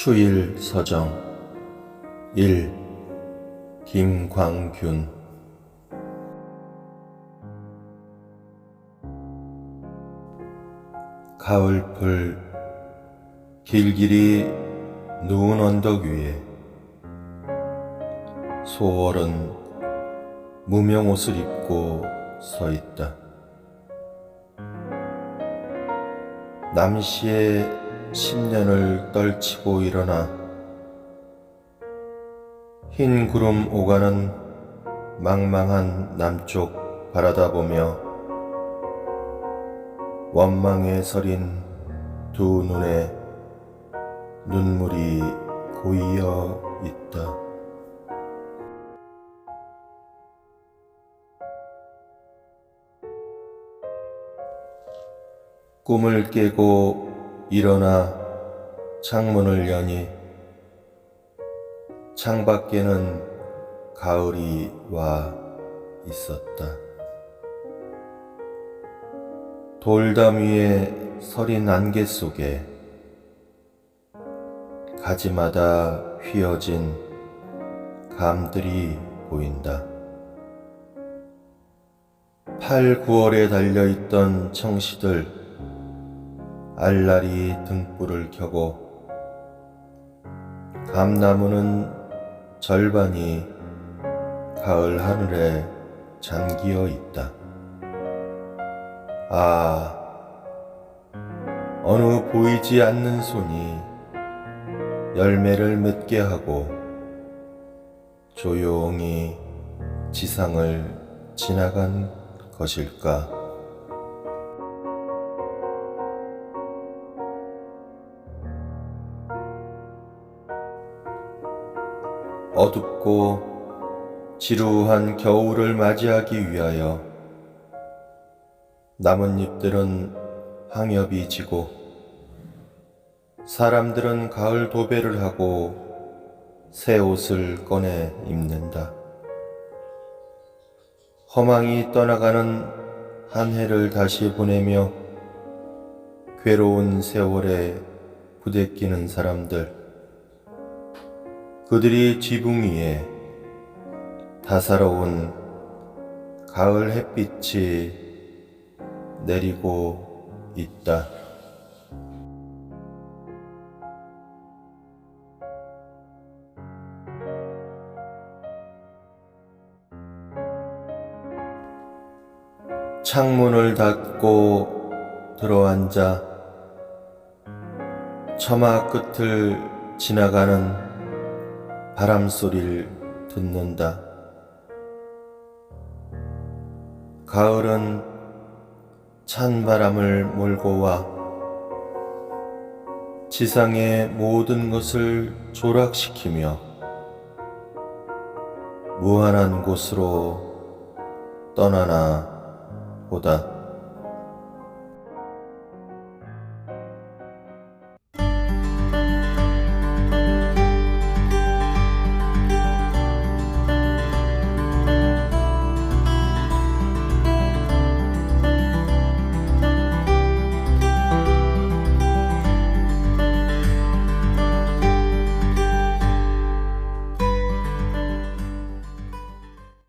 추일 서정. 1 김광균. 가을풀 길길이 누운 언덕 위에 소월은 무명 옷을 입고 서 있다. 남시의 10년을 떨치고 일어나 흰 구름 오가는 망망한 남쪽 바라다 보며 원망에 서린 두 눈에 눈물이 고이어 있다. 꿈을 깨고 일어나 창문을 여니 창밖에는 가을이 와 있었다. 돌담 위에 서린 안개 속에 가지마다 휘어진 감들이 보인다. 8, 9월에 달려있던 청시들 알라리 등불을 켜고 감나무는 절반이 가을 하늘에 잠기어 있다. 아, 어느 보이지 않는 손이 열매를 맺게 하고 조용히 지상을 지나간 것일까? 어둡고 지루한 겨울을 맞이하기 위하여 나뭇잎들은 항엽이 지고 사람들은 가을 도배를 하고 새 옷을 꺼내 입는다. 허망이 떠나가는 한 해를 다시 보내며 괴로운 세월에 부대끼는 사람들. 그들이 지붕 위에 다사로운 가을 햇빛이 내리고 있다. 창문을 닫고 들어앉아 처마 끝을 지나가는 바람 소리를 듣는다. 가을은 찬 바람을 몰고 와 지상의 모든 것을 조락시키며 무한한 곳으로 떠나나 보다.